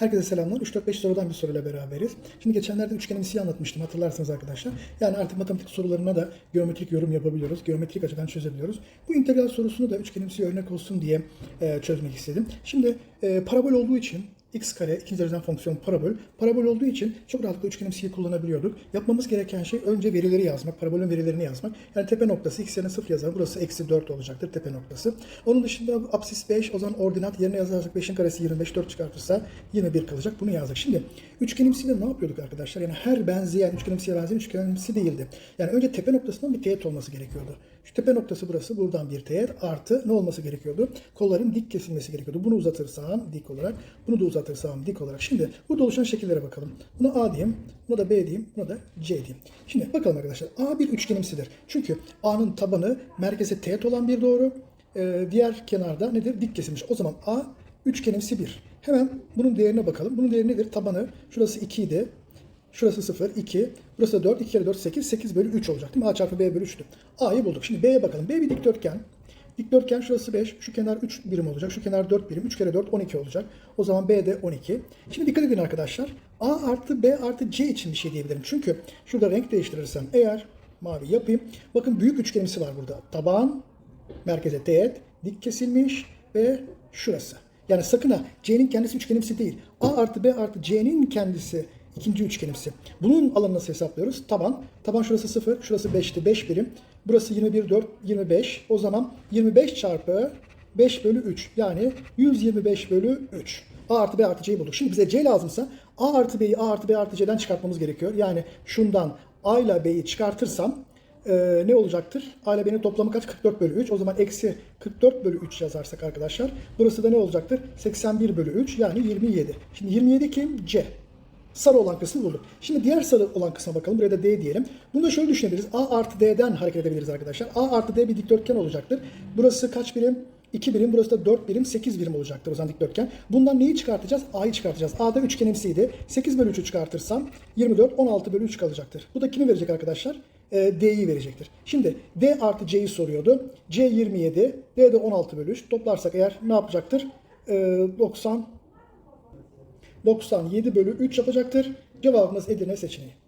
Herkese selamlar. 3-4-5 sorudan bir soruyla beraberiz. Şimdi geçenlerde üçgenimsiyi anlatmıştım hatırlarsınız arkadaşlar. Yani artık matematik sorularına da geometrik yorum yapabiliyoruz. Geometrik açıdan çözebiliyoruz. Bu integral sorusunu da üçgenimsiye örnek olsun diye e, çözmek istedim. Şimdi e, parabol olduğu için x kare ikinci dereceden fonksiyon parabol. Parabol olduğu için çok rahatlıkla üçgenimsiyi kullanabiliyorduk. Yapmamız gereken şey önce verileri yazmak, parabolün verilerini yazmak. Yani tepe noktası x yerine 0 yazalım. Burası eksi 4 olacaktır tepe noktası. Onun dışında apsis 5 o zaman ordinat yerine yazarsak 5'in karesi 25 4 çıkartırsa 21 kalacak. Bunu yazdık. Şimdi üçgenimsiyle ne yapıyorduk arkadaşlar? Yani her benzeyen üçgenimsiye benzeyen üçgenimsi değildi. Yani önce tepe noktasından bir teğet olması gerekiyordu. Şu tepe noktası burası. Buradan bir teğet artı ne olması gerekiyordu? Kolların dik kesilmesi gerekiyordu. Bunu uzatırsam dik olarak, bunu da uzatırsam dik olarak. Şimdi burada oluşan şekillere bakalım. Buna A diyeyim, buna da B diyeyim, buna da C diyeyim. Şimdi bakalım arkadaşlar. A bir üçgenimsidir. Çünkü A'nın tabanı merkeze teğet olan bir doğru. Ee, diğer kenarda nedir? Dik kesilmiş. O zaman A üçgenimsi bir. Hemen bunun değerine bakalım. Bunun değeri nedir? Tabanı şurası 2 idi. Şurası 0, 2. Burası da 4. 2 kere 4, 8. 8 bölü 3 olacak değil mi? A çarpı B bölü 3'tü. A'yı bulduk. Şimdi B'ye bakalım. B bir dikdörtgen. Dikdörtgen şurası 5. Şu kenar 3 birim olacak. Şu kenar 4 birim. 3 kere 4, 12 olacak. O zaman B de 12. Şimdi dikkat edin arkadaşlar. A artı B artı C için bir şey diyebilirim. Çünkü şurada renk değiştirirsem eğer mavi yapayım. Bakın büyük üçgenimsi var burada. Taban, merkeze teğet, dik kesilmiş ve şurası. Yani sakın ha C'nin kendisi üçgenimsi değil. A artı B artı C'nin kendisi ikinci üçgenimsi. Bunun alanını nasıl hesaplıyoruz? Taban. Taban şurası 0, şurası 5'ti. 5 birim. Burası 21, 4, 25. O zaman 25 çarpı 5 bölü 3. Yani 125 bölü 3. A artı B artı C'yi bulduk. Şimdi bize C lazımsa A artı B'yi A artı B artı C'den çıkartmamız gerekiyor. Yani şundan A ile B'yi çıkartırsam e, ne olacaktır? A ile B'nin toplamı kaç? 44 bölü 3. O zaman eksi 44 bölü 3 yazarsak arkadaşlar. Burası da ne olacaktır? 81 bölü 3 yani 27. Şimdi 27 kim? C. Sarı olan kısmı bulduk. Şimdi diğer sarı olan kısma bakalım. Buraya da D diyelim. Bunu da şöyle düşünebiliriz. A artı D'den hareket edebiliriz arkadaşlar. A artı D bir dikdörtgen olacaktır. Burası kaç birim? 2 birim, burası da 4 birim, 8 birim olacaktır o zaman dikdörtgen. Bundan neyi çıkartacağız? A'yı çıkartacağız. A'da üçgenimsiydi. 8 bölü 3'ü çıkartırsam 24, 16 bölü 3 kalacaktır. Bu da kimi verecek arkadaşlar? Ee, D'yi verecektir. Şimdi D artı C'yi soruyordu. C 27, D de 16 bölü 3. Toplarsak eğer ne yapacaktır? Ee, 90, 97 bölü 3 yapacaktır. Cevabımız Edirne seçeneği.